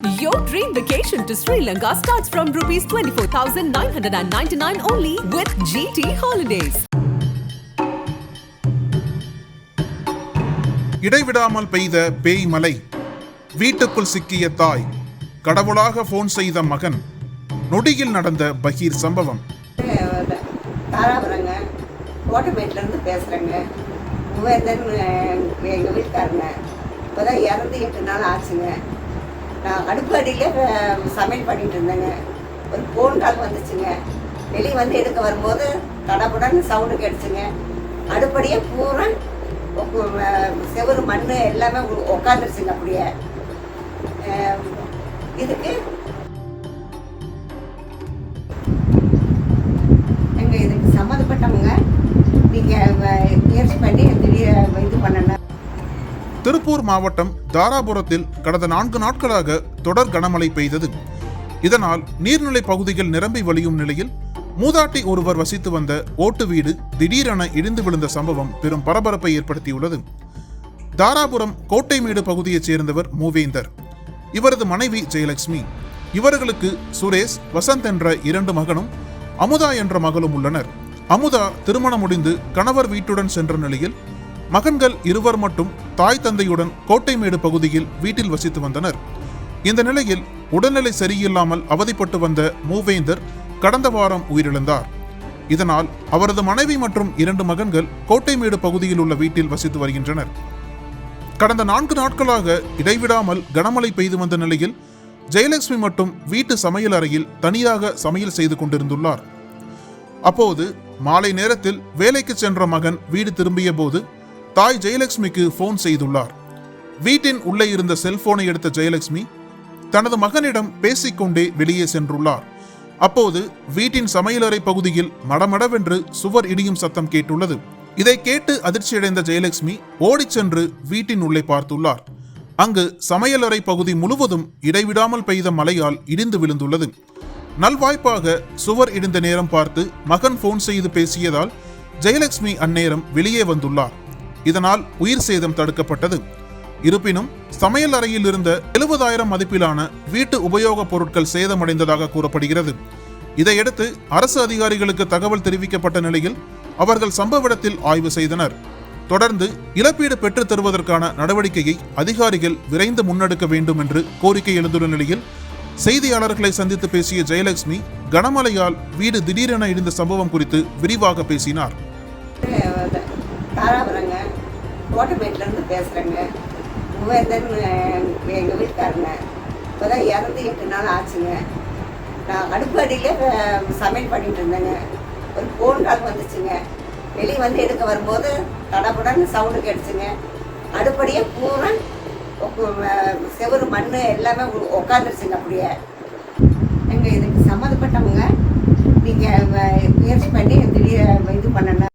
Your dream vacation to Sri Lanka starts from rupees 24,999 only with GT Holidays. இடைவிடாமல் பெய்த பேய் மலை. வீட்டுக்குள் சிக்கிய தாய் கடவுளாக போன் செய்த மகன் நொடியில் நடந்த பகீர் சம்பவம். தாராபுரங்க கோட்டமேட்லேருந்து பேசுகிறேங்க எங்கள் வீட்டுக்காரங்க இப்போ தான் இறந்து எட்டு நாள் ஆச்சுங்க. நான் அடுப்பு அடியில் சமையல் பண்ணிட்டு இருந்தேங்க. ஒரு ஃபோன் கால் வந்துச்சுங்க. வெளியே வந்து எடுக்க வரும்போது தடபுடன்னு சவுண்டு கிடச்சிங்க அடுப்படியே பூரா செவரு செவுரு மண் எல்லாமே உட்காந்துருச்சுங்க அப்படியே. இதுக்கு எங்கள் இதுக்கு சம்மந்தப்பட்டவங்க நீங்கள் முயற்சி பண்ணி திடீர் இது பண்ணணும். திருப்பூர் மாவட்டம் தாராபுரத்தில் கடந்த நான்கு நாட்களாக தொடர் கனமழை பெய்தது. இதனால் நீர்நிலை பகுதிகள் நிரம்பி வழியும் நிலையில் மூதாட்டி ஒருவர் வசித்து வந்த ஓட்டு வீடு திடீரென இடிந்து விழுந்த சம்பவம் பெரும் பரபரப்பை ஏற்படுத்தியுள்ளது. தாராபுரம் கோட்டைமேடு பகுதியைச் சேர்ந்தவர் மூவேந்தர். இவரது மனைவி ஜெயலட்சுமி. இவர்களுக்கு சுரேஷ் வசந்த் என்ற இரண்டு மகனும் அமுதா என்ற மகளும் உள்ளனர். அமுதா திருமணம் முடிந்து கணவர் வீட்டுடன் சென்ற நிலையில் மகன்கள் இருவர் மட்டும் தாய் தந்தையுடன் கோட்டைமேடு பகுதியில் வீட்டில் வசித்து வந்தனர். இந்த நிலையில் உடல்நிலை சரியில்லாமல் அவதிப்பட்டு வந்த மூவேந்தர் கடந்த வாரம் உயிரிழந்தார். இதனால் அவரது மனைவி மற்றும் இரண்டு மகன்கள் கோட்டைமேடு பகுதியில் உள்ள வீட்டில் வசித்து வருகின்றனர். கடந்த நான்கு நாட்களாக இடைவிடாமல் கனமழை பெய்து வந்த நிலையில் ஜெயலட்சுமி மட்டும் வீட்டு சமையல் அறையில் தனியாக சமையல் செய்து கொண்டிருந்துள்ளார். அப்போது மாலை நேரத்தில் வேலைக்கு சென்ற மகன் வீடு திரும்பிய போது தாய் ஜெயலட்சுமிக்கு போன் செய்துள்ளார். வீட்டின் உள்ளே இருந்த செல்போனை எடுத்த ஜெயலட்சுமி தனது மகனிடம் பேசிக்கொண்டே வெளியே சென்றுள்ளார். அப்போது வீட்டின் சமையலறை பகுதியில் மடமடவென்று சுவர் இடியும் சத்தம் கேட்டுள்ளது. இதை கேட்டு அதிர்ச்சியடைந்த ஜெயலட்சுமி ஓடிச் சென்று வீட்டின் உள்ளே பார்த்துள்ளார். அங்கு சமையலறை பகுதி முழுவதும் இடைவிடாமல் பெய்த மழையால் இடிந்து விழுந்துள்ளது. நல்வாய்ப்பாக சுவர் இடிந்த நேரம் பார்த்து மகன் போன் செய்து பேசியதால் ஜெயலட்சுமி அந்நேரம் வெளியே வந்துள்ளார். இதனால் உயிர் சேதம் தடுக்கப்பட்டது. இருப்பினும் சமையல் அறையில் இருந்த எழுபதாயிரம் மதிப்பிலான வீட்டு உபயோகப் பொருட்கள் சேதமடைந்ததாக கூறப்படுகிறது. இதையடுத்து அரசு அதிகாரிகளுக்கு தகவல் தெரிவிக்கப்பட்ட நிலையில் அவர்கள் சம்பவ இடத்தில் ஆய்வு செய்தனர். தொடர்ந்து இழப்பீடு பெற்றுத் தருவதற்கான நடவடிக்கையை அதிகாரிகள் விரைந்து முன்னெடுக்க வேண்டும் என்று கோரிக்கை எழுந்துள்ள நிலையில் செய்தியாளர்களை சந்தித்து பேசிய ஜெயலட்சுமி கனமழையால் வீடு திடீரென இடிந்த சம்பவம் குறித்து விரிவாக பேசினார். கோட்டைப்பேட்டிலேருந்து பேசுகிறேங்க மூவேந்தன் எங்கள் வீட்டுக்காரங்க. இப்போ தான் இறந்து எட்டு நாள் ஆச்சுங்க. நான் அடுப்பு அடியில் சமையல் பண்ணிட்டு இருந்தேங்க. ஒரு ஃபோன் கால் வந்துச்சுங்க. வெளியே வந்து எடுக்க வரும்போது தடபுடன்னு சவுண்டு கிடச்சிங்க அடுப்படியே பூரா செவரு செவுரு மண் எல்லாமே உட்காந்துருச்சுங்க அப்படியே. எங்கள் இதுக்கு சம்மந்தப்பட்டவங்க நீங்கள் முயற்சி பண்ணி திடீர் இது பண்ணணும்